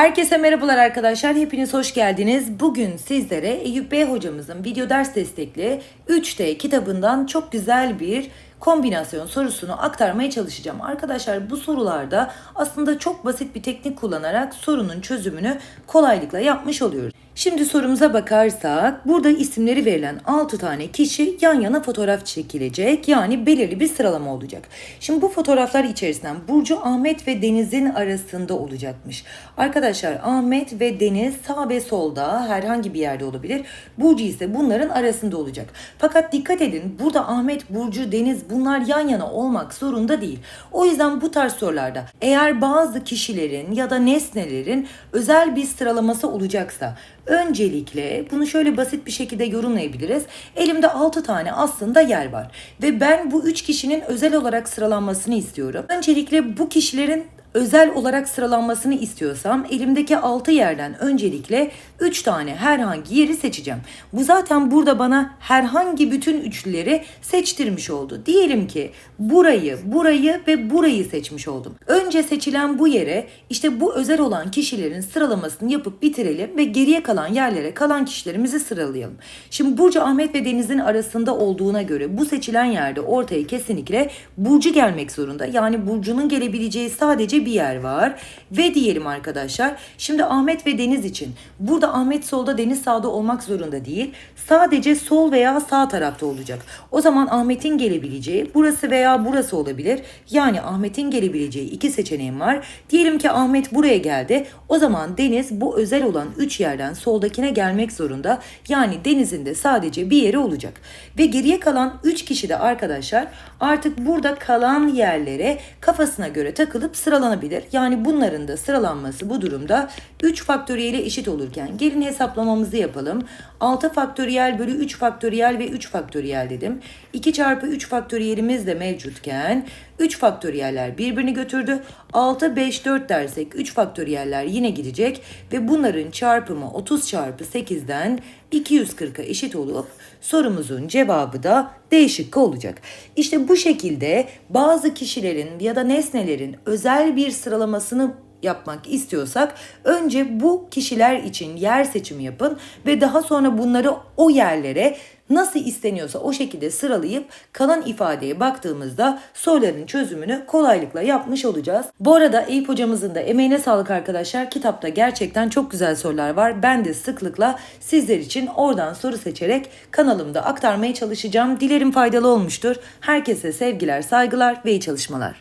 Herkese merhabalar arkadaşlar. Hepiniz hoş geldiniz. Bugün sizlere Eyüp Bey hocamızın video ders destekli 3D kitabından çok güzel bir kombinasyon sorusunu aktarmaya çalışacağım. Arkadaşlar bu sorularda aslında çok basit bir teknik kullanarak sorunun çözümünü kolaylıkla yapmış oluyoruz. Şimdi sorumuza bakarsak burada isimleri verilen 6 tane kişi yan yana fotoğraf çekilecek. Yani belirli bir sıralama olacak. Şimdi bu fotoğraflar içerisinden Burcu, Ahmet ve Deniz'in arasında olacakmış. Arkadaşlar Ahmet ve Deniz sağ ve solda herhangi bir yerde olabilir. Burcu ise bunların arasında olacak. Fakat dikkat edin burada Ahmet, Burcu, Deniz bunlar yan yana olmak zorunda değil. O yüzden bu tarz sorularda eğer bazı kişilerin ya da nesnelerin özel bir sıralaması olacaksa öncelikle bunu şöyle basit bir şekilde yorumlayabiliriz. Elimde 6 tane aslında yer var ve ben bu 3 kişinin özel olarak sıralanmasını istiyorum. Öncelikle bu kişilerin özel olarak sıralanmasını istiyorsam elimdeki 6 yerden öncelikle 3 tane herhangi yeri seçeceğim. Bu zaten burada bana herhangi bütün üçlüleri seçtirmiş oldu. Diyelim ki burayı, burayı ve burayı seçmiş oldum. Önce seçilen bu yere işte bu özel olan kişilerin sıralamasını yapıp bitirelim ve geriye kalan yerlere kalan kişilerimizi sıralayalım. Şimdi Burcu, Ahmet ve Deniz'in arasında olduğuna göre bu seçilen yerde ortaya kesinlikle Burcu gelmek zorunda. Yani Burcu'nun gelebileceği sadece bir yer var. Ve diyelim arkadaşlar şimdi Ahmet ve Deniz için burada Ahmet solda Deniz sağda olmak zorunda değil. Sadece sol veya sağ tarafta olacak. O zaman Ahmet'in gelebileceği burası veya burası olabilir. Yani Ahmet'in gelebileceği iki seçeneğim var. Diyelim ki Ahmet buraya geldi. O zaman Deniz bu özel olan 3 yerden soldakine gelmek zorunda. Yani Deniz'in de sadece bir yeri olacak. Ve geriye kalan 3 kişi de arkadaşlar artık burada kalan yerlere kafasına göre takılıp sıralanabilir. Yani bunların da sıralanması bu durumda 3 faktöriyele eşit olurken gelin hesaplamamızı yapalım. 6 faktöriyel bölü 3 faktöriyel ve 3 faktöriyel dedim. 2 çarpı 3 faktöriyelimiz de mevcutken 3 faktöriyeller birbirini götürdü. 6, 5, 4 dersek 3 faktöriyeller yine gidecek ve bunların çarpımı 30 çarpı 8'den 240'a eşit olup sorumuzun cevabı da D şıkkı olacak. İşte bu şekilde bazı kişilerin ya da nesnelerin özel bir sıralamasını yapmak istiyorsak önce bu kişiler için yer seçimi yapın ve daha sonra bunları o yerlere nasıl isteniyorsa o şekilde sıralayıp kalan ifadeye baktığımızda soruların çözümünü kolaylıkla yapmış olacağız. Bu arada Eyüp hocamızın da emeğine sağlık arkadaşlar. Kitapta gerçekten çok güzel sorular var. Ben de sıklıkla sizler için oradan soru seçerek kanalımda aktarmaya çalışacağım. Dilerim faydalı olmuştur. Herkese sevgiler, saygılar ve iyi çalışmalar.